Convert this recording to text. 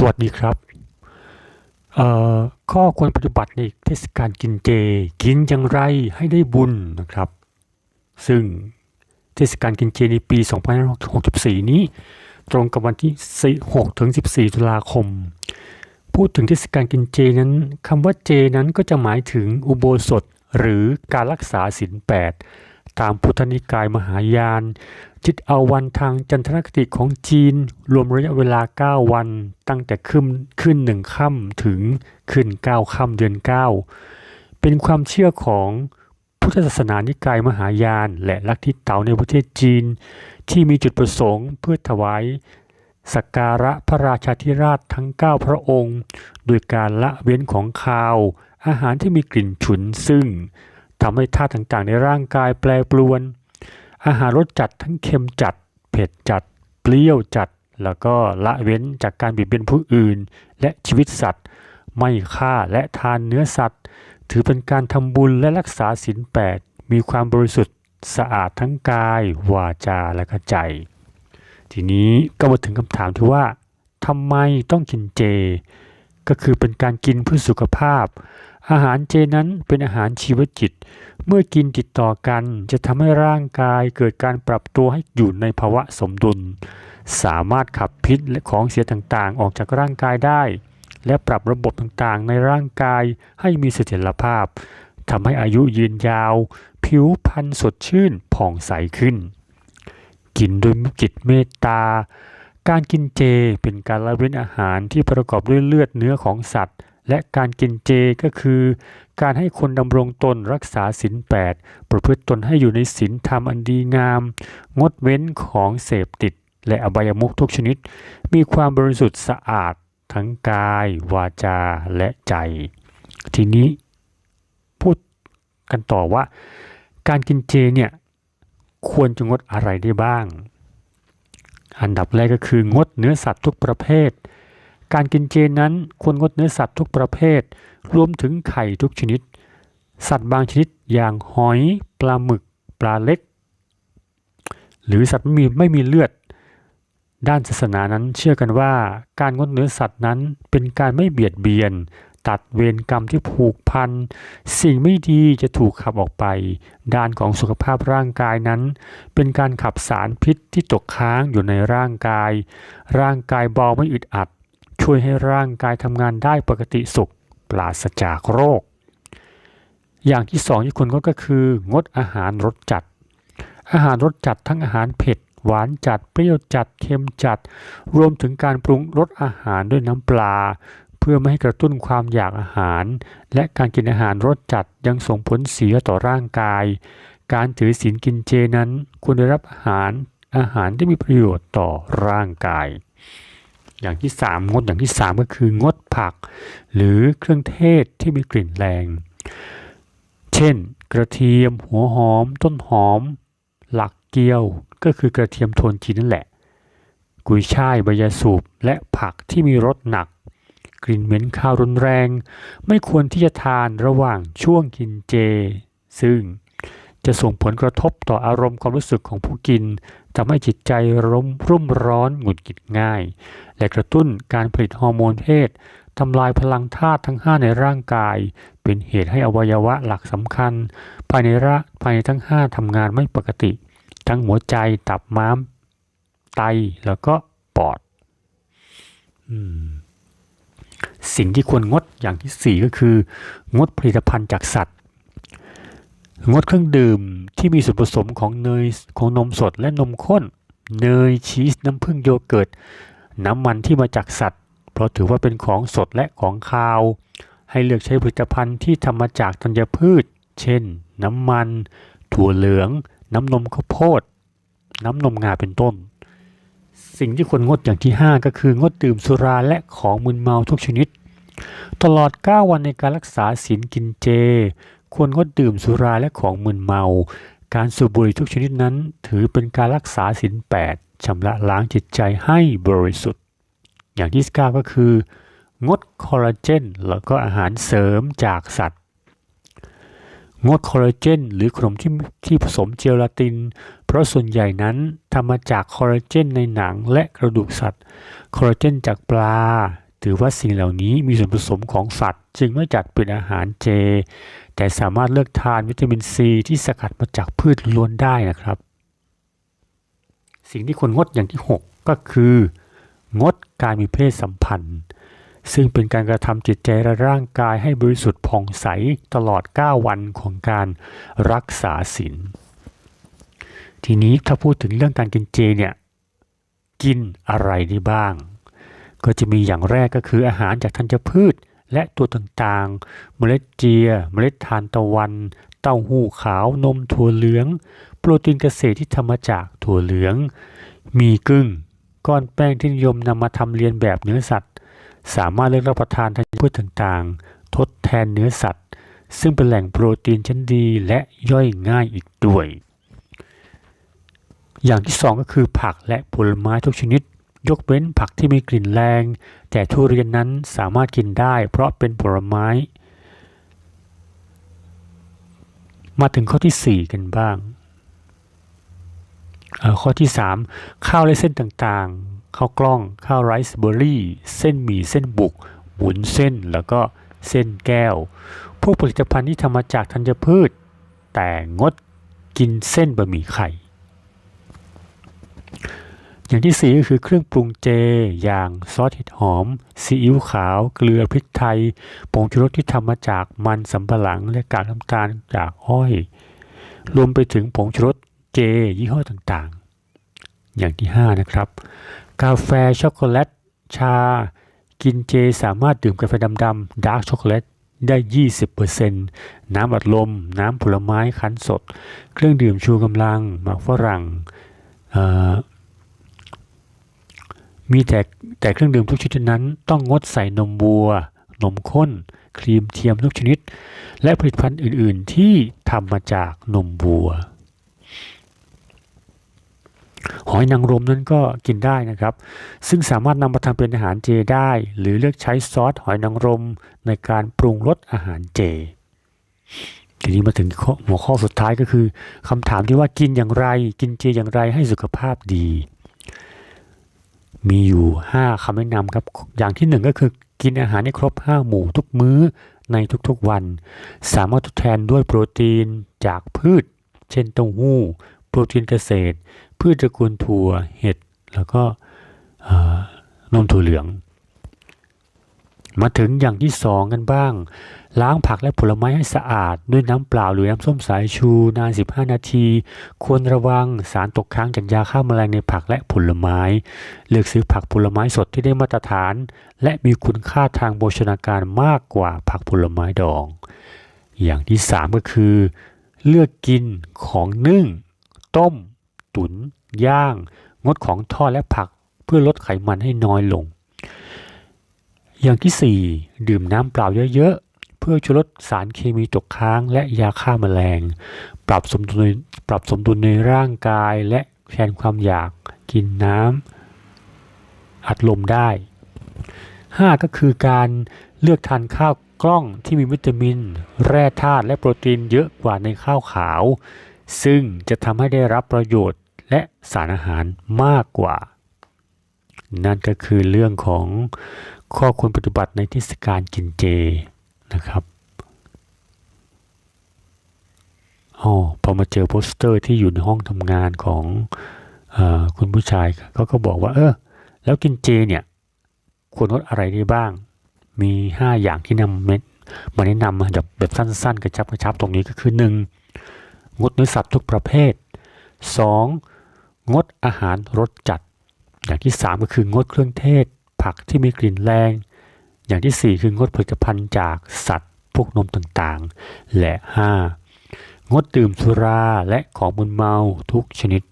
สวัสดีครับ ข้อควรปฏิบัติในเทศกาลกินเจ กินอย่างไรให้ได้บุญนะครับ ซึ่งเทศกาลกินเจในปี 2564 นี้ ตรงกับวันที่ 6 ถึง 14 ตุลาคม พูดถึงเทศกาลกินเจนั้นคำว่าเจนั้นก็จะหมายถึงอุโบสถหรือการรักษาศีลแปด ตามพุทธนิกายมหายาน จิตเอาวันทางจันทรคติของจีน รวมระยะเวลา 9 วัน ตั้งแต่ขึ้นขึ้นหนึ่งค่ำถึงขึ้น 9 ค่ำเดือน 9 เป็นความเชื่อของพุทธศาสนานิกายมหายาน และลัทธิเต๋าในประเทศจีน ที่มีจุดประสงค์เพื่อถวายสักการะพระราชาธิราชทั้ง 9 พระองค์ โดยการละเว้นของคาว อาหารที่มีกลิ่นฉุนซึ่ง ทำให้ธาตุต่างๆ ในร่างกายแปรปรวน อาหารรสจัดทั้งเค็มจัด เผ็ดจัด เปรี้ยวจัด แล้วก็ละเว้นจากการบียดเบียนผู้อื่น และชีวิตสัตว์ ไม่ฆ่าและทานเนื้อสัตว์ ถือเป็นการทำบุญและรักษาศีลแปดมีความบริสุทธิ์สะอาดทั้งกาย วาจาและก็ใจ ทีนี้ก็มาถึงคำถามที่ว่าทำไมต้องกินเจ ก็คือเป็นการกินเพื่อสุขภาพ อาหารเจนั้นเป็นอาหารชีวจิต เมื่อกินติดต่อกันจะทำให้ร่างกายเกิดการปรับตัวให้อยู่ในภาวะสมดุล สามารถขับพิษและของเสียต่างๆ ออกจากร่างกายได้ และปรับระบบต่างๆ ในร่างกายให้มีเสถียรภาพทำให้อายุยืนยาว ผิวพรรณสดชื่นผ่องใสขึ้น กินด้วยจิตเมตตา การกินเจเป็นการละเว้นอาหารที่ประกอบด้วยเลือดเนื้อของสัตว์ และการกินเจก็คือ การให้คนดำรงตนรักษาศีลแปดประพฤติตนให้อยู่ในศีลธรรมอันดีงาม งดเว้นของเสพติด และอบายมุขทุกชนิด มีความบริสุทธิ์สะอาดทั้งกาย วาจาและใจ ทีนี้พูดกันต่อว่า การกินเจเนี่ยควรจะงดอะไรได้บ้าง อันดับแรกก็คืองดเนื้อสัตว์ทุกประเภท การกินเจนั้นควรงดเนื้อสัตว์ทุกประเภท รวมถึงไข่ทุกชนิด สัตว์บางชนิดอย่างหอย ปลาหมึก ปลาเล็ก หรือสัตว์ไม่มีไม่มีเลือด ด้านศาสนานั้นเชื่อกันว่า การงดเนื้อสัตว์นั้นเป็นการไม่เบียดเบียน ตัดเวรกรรมที่ผูกพัน สิ่งไม่ดีจะถูกขับออกไป ด้านของสุขภาพร่างกายนั้น เป็นการขับสารพิษที่ตกค้างอยู่ในร่างกาย ร่างกายเบาไม่อึดอัด ช่วยให้ร่างกายทำงานได้ปกติสุข ปราศจากโรค อย่างที่สองที่ควรก็คือ งดอาหารรสจัด อาหารรสจัดทั้งอาหารเผ็ด หวานจัด เปรี้ยวจัด เค็มจัด รวมถึงการปรุงรสอาหารด้วยน้ำปลา เพื่อไม่ให้กระตุ้นความอยากอาหาร และการกินอาหารรสจัดยังส่งผลเสียต่อร่างกาย การถือศีลกินเจนั้นควรได้รับอาหารอาหารที่มีประโยชน์ต่อร่างกาย อย่างที่สามงดอย่างที่สามก็คืองดผัก หรือเครื่องเทศที่มีกลิ่นแรง เช่น กระเทียม หัวหอม ต้นหอม หลักเกียวก็คือกระเทียมโทนจีนนั่นแหละ กุยช่ายใบยาสูบและผักที่มีรสหนัก กลิ่นเหม็นคาวรุนแรง ไม่ควรที่จะทานระหว่างช่วงกินเจ ซึ่งจะส่งผลกระทบต่ออารมณ์ความรู้สึกของผู้กิน ทำให้จิตใจร่มรุ่มร้อนหงุดหงิดง่าย และกระตุ้นการผลิตฮอร์โมนเพศทำลายพลังธาตุทั้ง 5 ในร่างกาย เป็นเหตุให้อวัยวะหลักสำคัญ ภายในระภายในทั้ง 5ทำงานไม่ปกติ ทั้งหัวใจตับม้าม ไตแล้วก็ปอดอสิ่งที่ควรงดอย่างที่ 4 ก็คือ งดผลิตภัณฑ์จากสัตว์ งดเครื่องดื่มที่มีส่วนผสมของเนยของนมสดและนมข้น เนยชีสน้ำผึ้งโยเกิร์ตน้ำมันที่มาจากสัตว์ เพราะถือว่าเป็นของสดและของคาว ให้เลือกใช้ผลิตภัณฑ์ที่ทำมาจากธัญพืช เช่น น้ำมัน ถั่วเหลือง น้ำนมข้าวโพด น้ำนมงาเป็นต้น สิ่งที่ควรงดอย่างที่ 5 ก็คืองดดื่มสุราและของมึนเมาทุกชนิด ตลอด 9 วันในการรักษาศีลกินเจ ควรงดดื่มสุราและของมึนเมา การสูบบุหรี่ทุกชนิดนั้น ถือเป็นการรักษาศีลแปดชำระล้างจิตใจให้บริสุทธิ์ อย่างที่9ก็คือ งดคอลลาเจน แล้วก็อาหารเสริมจากสัตว์ งดคอลลาเจน หรือขนมที่ที่ผสมเจลาติน เพราะส่วนใหญ่นั้นทำมาจากคอลลาเจนในหนังและกระดูกสัตว์ คอลลาเจนจากปลา ถือว่าสิ่งเหล่านี้มีส่วนผสมของสัตว์ จึงไม่จัดเป็นอาหารเจ แต่สามารถเลือกทานวิตามินซีที่สกัดมาจากพืชล้วนได้นะครับ สิ่งที่ควรงดอย่างที่ 6 ก็คือ งดการมีเพศสัมพันธ์ ซึ่งเป็นการกระทำจิตใจและร่างกายให้บริสุทธิ์ผ่องใสตลอด 9 วันของการรักษาศีลทีนี้ถ้าพูดถึงเรื่องการกินเจเนี่ยกินอะไรได้บ้าง ก็จะมีอย่างแรกก็คืออาหารจากธัญพืช และตัวต่างๆ เมล็ดเจีย เมล็ดทานตะวัน เต้าหู้ขาวนมถั่วเหลือง โปรตีนเกษตรที่ทำมาจากถั่วเหลือง มีกึ่งก้อนแป้งที่นิยมนำมาทำเลียนแบบเนื้อสัตว์ สามารถเลือกรับประทานธัญพืชต่างๆ ทดแทนเนื้อสัตว์ ซึ่งเป็นแหล่งโปรตีนชั้นดีและย่อยง่ายอีกด้วย อย่างที่สองก็คือผักและผลไม้ทุกชนิด ยกเว้นผักที่มีกลิ่นแรง แต่ทุเรียนนั้นสามารถกินได้เพราะเป็นผลไม้ มาถึงข้อที่ 4 กันบ้างออข้อที่ 3 ข้าวและเส้นต่างๆ ข้าวกล้องข้าวไรซ์เบอร์รี่ เส้นหมี่เส้นบุกวุ้นเส้นแล้วก็เส้นแก้ว พวกผลิตภัณฑ์ที่ทำมาจากธัญพืช แต่งดกินเส้นบะหมี่ไข่ อย่างที่สี่ก็คือเครื่องปรุงเจ อย่างซอสเห็ดหอมซีอิ๊วขาว เกลือพริกไทยผงชูรสที่ทำมาจากมันสำปะหลังและกากน้ำตาลจากอ้อย รวมไปถึงผงชูรสเจ ยี่ห้อต่างๆ อย่างที่ 5 นะครับ กาแฟช็อกโกแลต ชา กินเจสามารถดื่มกาแฟดำๆดาร์กช็อกโกแลตได้ 20%น้ำอัดลม น้ำผลไม้คั้นสด เครื่องดื่มชูกำลังหมากฝรั่ง มีแต่แต่เครื่องดื่มทุกชนิดนั้น ต้องงดใส่นมวัว นมข้น ครีมเทียมทุกชนิด และผลิตภัณฑ์อื่น ๆ ที่ทำมาจากนมวัว หอยนางรมนั้นก็กินได้นะครับ ซึ่งสามารถนำมาทำเป็นอาหารเจได้ หรือเลือกใช้ซอสหอยนางรมในการปรุงรสอาหารเจ ทีนี้มาถึงข้อหัวข้อสุดท้ายก็คือคำถามที่ว่ากินอย่างไร กินเจอย่างไรให้สุขภาพดี มีอยู่ 5คำแนะนำครับ อย่างที่หนึ่งก็คือกินอาหารให้ครบ 5 หมู่ทุกมื้อในทุกๆวัน สามารถทดแทนด้วยโปรตีนจากพืช เช่นเต้าหู้ โปรตีนเกษตร พืชตระกูลถั่วเห็ด แล้วก็นมถั่วเหลือง มาถึงอย่างที่สองกันบ้าง ล้างผักและผลไม้ให้สะอาด ด้วยน้ำเปล่าหรือน้ำส้มสายชูนาน 15 นาที ควรระวังสารตกค้างจากยาฆ่าแมลงในผักและผลไม้ เลือกซื้อผักผลไม้สดที่ได้มาตรฐาน และมีคุณค่าทางโภชนาการมากกว่าผักผลไม้ดอง อย่างที่สามก็คือ เลือกกินของนึ่ง ต้ม ตุ๋นย่าง งดของทอดและผักเพื่อลดไขมันให้น้อยลง อย่างที่ 4 ดื่มน้ำเปล่าเยอะๆ เพื่อช่วยลดสารเคมีตกค้างและยาฆ่าแมลง ปรับสมดุลในปรับสมดุลในร่างกายและแทนความอยากกินน้ำอัดลมได้ 5 ก็คือการเลือกทานข้าวกล้องที่มีวิตามิน แร่ธาตุและโปรตีนเยอะกว่าในข้าวขาว ซึ่งจะทำให้ได้รับประโยชน์และสารอาหารมากกว่า นั่นก็คือเรื่องของ ข้อควรปฏิบัติในเทศกาลกินเจนะครับอ๋อพอมาเจอโปสเตอร์ที่อยู่ในห้องทำงานของอคุณผู้ชายเขาก็บอกว่า เออ แล้วกินเจเนี่ย ควรงดอะไรได้บ้าง มี 5 อย่างที่นำเม็ดมาแนะนำแบบแบบสั้นๆ กระชับกระชับตรงนี้ก็คือ 1. งดเนื้อสัตว์ทุกประเภท 2. งดอาหารรสจัด อย่างที่ 3 ก็คืองดเครื่องเทศ ผักที่มีกลิ่นแรง อย่างที่ 4 คืองดผลิตภัณฑ์จากสัตว์พวกนมต่างๆ และ 5. งดดื่มสุราและของมึนเมาทุกชนิด